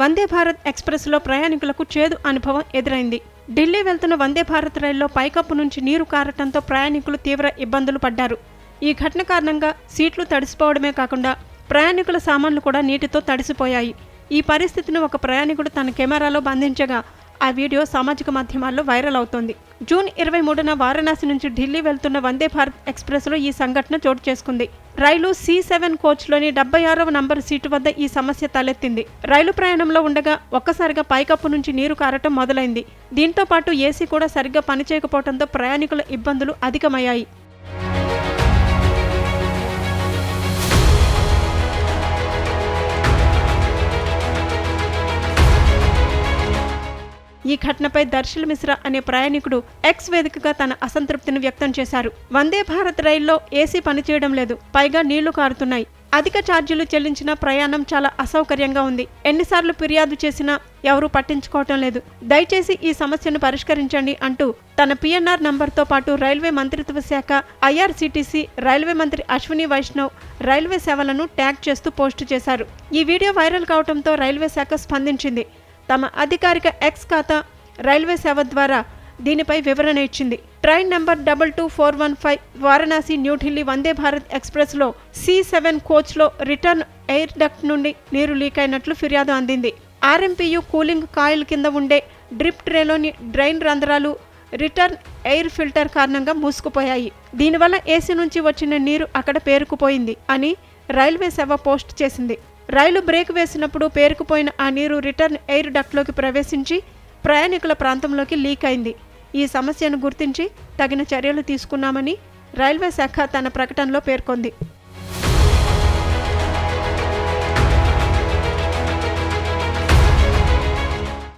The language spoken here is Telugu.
వందే భారత్ ఎక్స్ప్రెస్లో ప్రయాణికులకు చేదు అనుభవం ఎదురైంది. ఢిల్లీ వెళ్తున్న వందే భారత్ రైల్లో పైకప్పు నుంచి నీరు కారటంతో ప్రయాణికులు తీవ్ర ఇబ్బందులు పడ్డారు. ఈ ఘటన కారణంగా సీట్లు తడిసిపోవడమే కాకుండా ప్రయాణికుల సామాన్లు కూడా నీటితో తడిసిపోయాయి. ఈ పరిస్థితిని ఒక ప్రయాణికుడు తన కెమెరాలో బంధించగా ఆ వీడియో సామాజిక మాధ్యమాల్లో వైరల్ అవుతోంది. జూన్ ఇరవై మూడున వారణాసి నుంచి ఢిల్లీ వెళ్తున్న వందే భారత్ ఎక్స్ప్రెస్లో ఈ సంఘటన చోటు చేసుకుంది. రైలు సి సెవెన్ కోచ్లోని డెబ్బై ఆరవ నంబర్ సీటు వద్ద ఈ సమస్య తలెత్తింది. రైలు ప్రయాణంలో ఉండగా ఒక్కసారిగా పైకప్పు నుంచి నీరు కారటం మొదలైంది. దీంతో పాటు ఏసీ కూడా సరిగ్గా పనిచేయకపోవడంతో ప్రయాణికుల ఇబ్బందులు అధికమయ్యాయి. ఈ ఘటనపై దర్శల్ మిశ్రా అనే ప్రయాణికుడు ఎక్స్ వేదికగా తన అసంతృప్తిని వ్యక్తం చేశారు. వందే భారత్ రైల్లో ఏసీ పనిచేయడం లేదు. పైగా నీళ్ళు కారుతున్నాయి. అధిక ఛార్జీలు చెల్లించిన ప్రయాణం చాలా అసౌకర్యంగా ఉంది. ఎన్నిసార్లు ఫిర్యాదు చేసినా ఎవరూ పట్టించుకోవటం లేదు. దయచేసి ఈ సమస్యను పరిష్కరించండి అంటూ తన పిఎన్ఆర్ నంబర్తో పాటు రైల్వే మంత్రిత్వ శాఖ ఐఆర్సీటీసీ రైల్వే మంత్రి అశ్విని వైష్ణవ్ రైల్వే సేవలను ట్యాగ్ చేస్తూ పోస్టు చేశారు. ఈ వీడియో వైరల్ కావడంతో రైల్వే శాఖ స్పందించింది. తమ అధికారిక ఎక్స్ ఖాతా రైల్వే సేవ ద్వారా దీనిపై వివరణ ఇచ్చింది. Train number double two four one five Varanasi New Delhi Vande Bharat ఎక్స్ప్రెస్లో సి సెవెన్ కోచ్లో రిటర్న్ ఎయిర్ డక్ట్ నుండి నీరు లీక్ అయినట్లు ఫిర్యాదు అందింది. ఆర్ఎంపీయు కూలింగ్ కాయిల్ కింద ఉండే డ్రిప్ ట్రేలోని డ్రైన్ రంధ్రాలు రిటర్న్ ఎయిర్ ఫిల్టర్ కారణంగా మూసుకుపోయాయి. దీనివల్ల ఏసీ నుంచి వచ్చిన నీరు అక్కడ పేరుకుపోయింది అని రైల్వే సేవ పోస్ట్ చేసింది. రైలు బ్రేక్ వేసినప్పుడు పేరుకుపోయిన ఆ నీరు రిటర్న్ ఎయిర్ డక్ట్లోకి ప్రవేశించి ప్రయాణికుల ప్రాంతంలోకి లీక్ అయింది. ఈ సమస్యను గుర్తించి తగిన చర్యలు తీసుకున్నామని రైల్వే శాఖ తన ప్రకటనలో పేర్కొంది.